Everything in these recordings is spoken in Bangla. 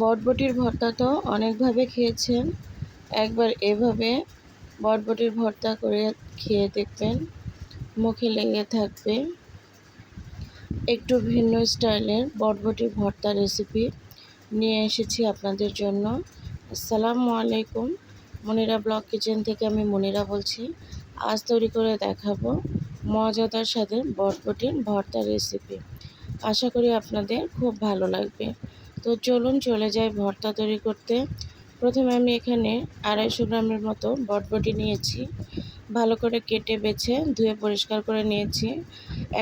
বটবটির ভর্তা তো অনেকভাবে খেয়েছেন। একবার এভাবে বটবটির ভর্তা করে খেয়ে দেখবেন, মুখে লেগে থাকবে। একটু ভিন্ন স্টাইলের বটবটির ভর্তা রেসিপি নিয়ে এসেছি আপনাদের জন্য। আসসালামু আলাইকুম, মনিরা ব্লগ কিচেন থেকে আমি মনিরা বলছি। আজ তৈরি করে দেখাবো মজাদার সাথে বটবটির ভর্তা রেসিপি। আশা করি আপনাদের খুব ভালো লাগবে। তো চলুন চলে যাই ভর্তা তৈরি করতে। প্রথমে আমি এখানে আড়াইশো গ্রামের মতো বটবটি নিয়েছি। ভালো করে কেটে বেছে ধুয়ে পরিষ্কার করে নিয়েছি।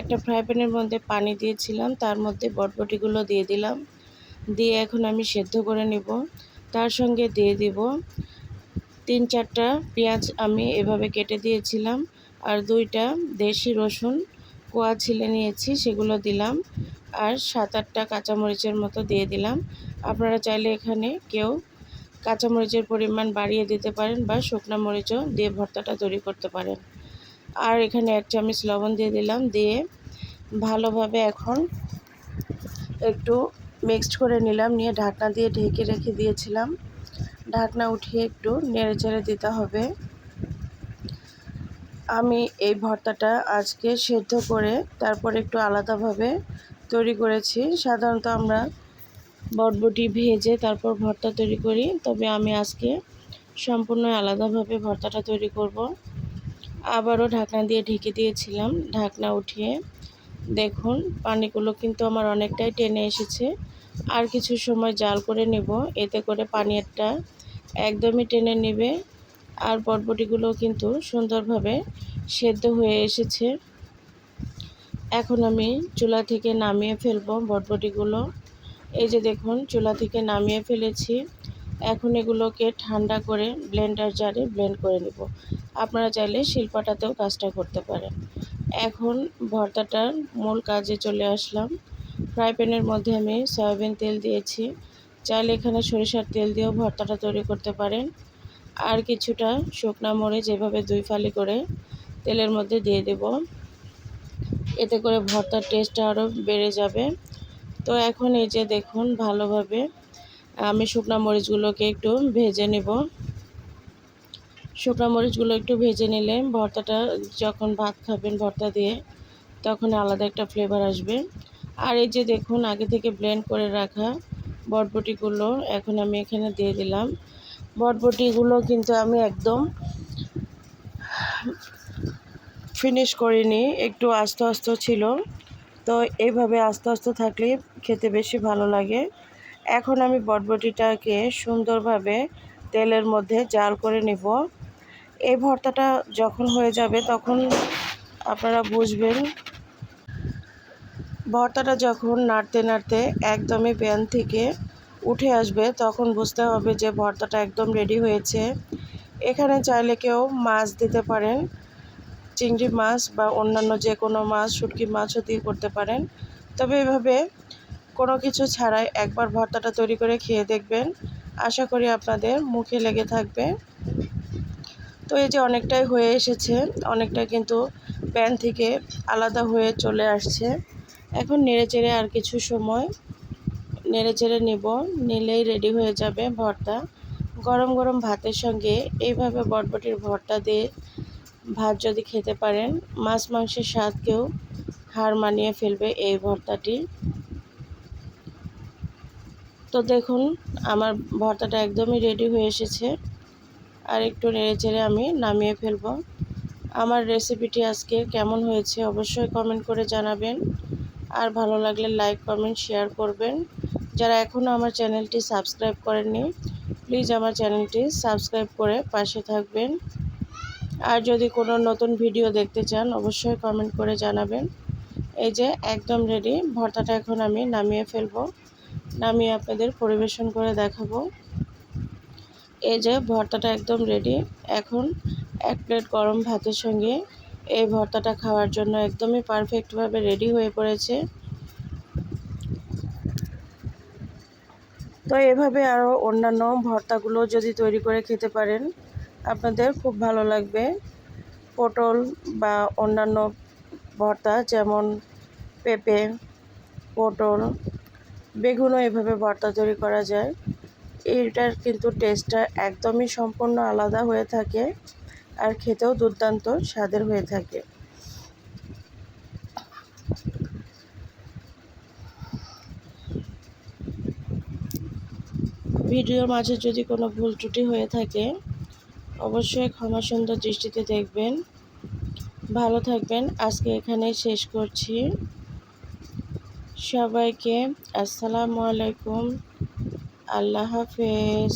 একটা ফ্রাই প্যানের মধ্যে পানি দিয়েছিলাম, তার মধ্যে বটবটিগুলো দিয়ে দিলাম। দিয়ে এখন আমি সেদ্ধ করে নিব। তার সঙ্গে দিয়ে দিব তিন চারটা পেঁয়াজ আমি এভাবে কেটে দিয়েছিলাম, আর দুইটা দেশি রসুন কোয়া ছিলে নিয়েছি, সেগুলো দিলাম। আর সাত আটটা কাঁচামরিচের মতো দিয়ে দিলাম। আপনারা চাইলে এখানে কেউ কাঁচামরিচের পরিমাণ বাড়িয়ে দিতে পারেন বা শুকনো মরিচও দিয়ে ভর্তাটা তৈরি করতে পারেন। আর এখানে এক চামচ লবণ দিয়ে দিলাম, দিয়ে ভালোভাবে এখন একটু মিক্সড করে নিলাম, নিয়ে ঢাকনা দিয়ে ঢেকে রেখে দিয়েছিলাম। ঢাকনা উঠিয়ে একটু নেড়ে চেড়ে দিতে হবে। আমি এই ভর্তাটা আজকে সেদ্ধ করে তারপর একটু আলাদাভাবে তৈরি করেছি। সাধারণত আমরা বটবটি ভেজে তারপর ভর্তা তৈরি করি, তবে আমি আজকে সম্পূর্ণ আলাদাভাবে ভর্তাটা তৈরি করব। আবারও ঢাকনা দিয়ে ঢেকে দিয়েছিলাম, ঢাকনা উঠিয়ে। দেখুন, পানিগুলো কিন্তু আমার অনেকটাই টেনে এসেছে। আর কিছু সময় জাল করে নেব, এতে করে পানিরটা একদমই টেনে নেবে। আর বটবটিগুলো কিন্তু সুন্দরভাবে সেদ্ধ হয়ে এসেছে। এখন আমি চুলা থেকে নামিয়ে ফেলব বটবটিগুলো। এই যে দেখুন, চুলা থেকে নামিয়ে ফেলেছি। এখন এগুলোকে ঠান্ডা করে ব্লেন্ডার জারে ব্লেন্ড করে নেব। আপনারা চাইলে শিল্পাটাতেও কাজটা করতে পারেন। এখন ভর্তাটার মূল কাজে চলে আসলাম। ফ্রাই প্যানের মধ্যে আমি সয়াবিন তেল দিয়েছি। চাইলে এখানে সরিষার তেল দিয়েও ভর্তাটা তৈরি করতে পারেন। আর কিছুটা শুকনা মরিচ এভাবে দুই ফালি করে তেলের মধ্যে দিয়ে দেব। এতে করে ভর্তার টেস্টটা আরও বেড়ে যাবে। তো এখন এই যে দেখুন, ভালোভাবে আমি শুকনো মরিচগুলোকে একটু ভেজে নেব। শুকনো মরিচগুলো একটু ভেজে নিলে ভর্তাটা যখন ভাত খাবেন ভর্তা দিয়ে, তখন আলাদা একটা ফ্লেভার আসবে। আর এই যে দেখুন, আগে থেকে ব্লেন্ড করে রাখা বটবটিগুলো এখন আমি এখানে দিয়ে দিলাম। বটবটিগুলো কিন্তু আমি একদম ফিনিশ করিনি, একটু আস্তে আস্তে ছিল। তো এইভাবে আস্তে আস্তে থাকলে খেতে বেশি ভালো লাগে। এখন আমি বটবটিটাকে সুন্দরভাবে তেলের মধ্যে জাল করে নেব। এই ভর্তাটা যখন হয়ে যাবে তখন আপনারা বুঝবেন, ভর্তাটা যখন নাড়তে নাড়তে একদমই প্যান থেকে উঠে আসবে, তখন বুঝতে হবে যে ভর্তাটা একদম রেডি হয়েছে। এখানে চাইলে কেউ মাছ দিতে পারেন, চিংড়ি মাছ বা অন্যান্য যে কোনো মাছ, শুটকি মাছও দিয়ে করতে পারেন। তবে এভাবে কোনো কিছু ছাড়াই একবার ভর্তাটা তৈরি করে খেয়ে দেখবেন। আশা করি আপনাদের মুখে লেগে থাকবে। তো এই যে অনেকটাই হয়ে এসেছে, অনেকটা কিন্তু প্যান থেকে আলাদা হয়ে চলে আসছে। এখন নেড়ে চেড়ে আর কিছু সময় নেড়ে চেড়ে নেব। নিলেই রেডি হয়ে যাবে ভর্তা। গরম গরম ভাতের সঙ্গে এইভাবে বটবটির ভর্তা দিয়ে ভাত যদি খেতে পারেন, মাছ মাংসের স্বাদকেও হার মানিয়ে ফেলবে এই ভর্তাটি। তো দেখুন, আমার ভর্তাটা একদমই রেডি হয়ে এসেছে। আর একটু নেড়ে চেড়ে আমি নামিয়ে ফেলব। আমার রেসিপিটি আজকে কেমন হয়েছে অবশ্যই কমেন্ট করে জানাবেন। আর ভালো লাগলে লাইক কমেন্ট শেয়ার করবেন। যারা এখনও আমার চ্যানেলটি সাবস্ক্রাইব করেননি প্লিজ আমার চ্যানেলটি সাবস্ক্রাইব করে পাশে থাকবেন। আর যদি কোনো নতুন ভিডিও দেখতে চান, অবশ্যই কমেন্ট করে জানাবেন। এই যে একদম রেডি ভর্তাটা এখন আমি নামিয়ে ফেলব। নামিয়ে আপনাদের পরিবেশন করে দেখাবো। এই যে ভর্তাটা একদম রেডি এখন এক প্লেট গরম ভাতের সঙ্গে এই ভর্তাটা খাওয়ার জন্য একদমই পারফেক্টভাবে রেডি হয়ে পড়েছে। তো এভাবে আরও অন্যান্য ভর্তাগুলো যদি তৈরি করে খেতে পারেন, আপনাদের খুব ভালো লাগবে। পটল বা অন্যান্য ভর্তা যেমন পেঁপে, পটল, বেগুনও এভাবে ভর্তা তৈরি করা যায়। এইটার কিন্তু টেস্টটা একদমই সম্পূর্ণ আলাদা হয়ে থাকে আর খেতেও দুর্দান্ত স্বাদের হয়ে থাকে। ভিডিওর মাঝে যদি কোনো ভুল ত্রুটি হয়ে থাকে, অবশ্যই ক্ষমা সুন্দর দৃষ্টিতে দেখবেন। ভালো থাকবেন। আজকে এখানেই শেষ করছি। সবাইকে আসসালামু আলাইকুম। আল্লাহ হাফেজ।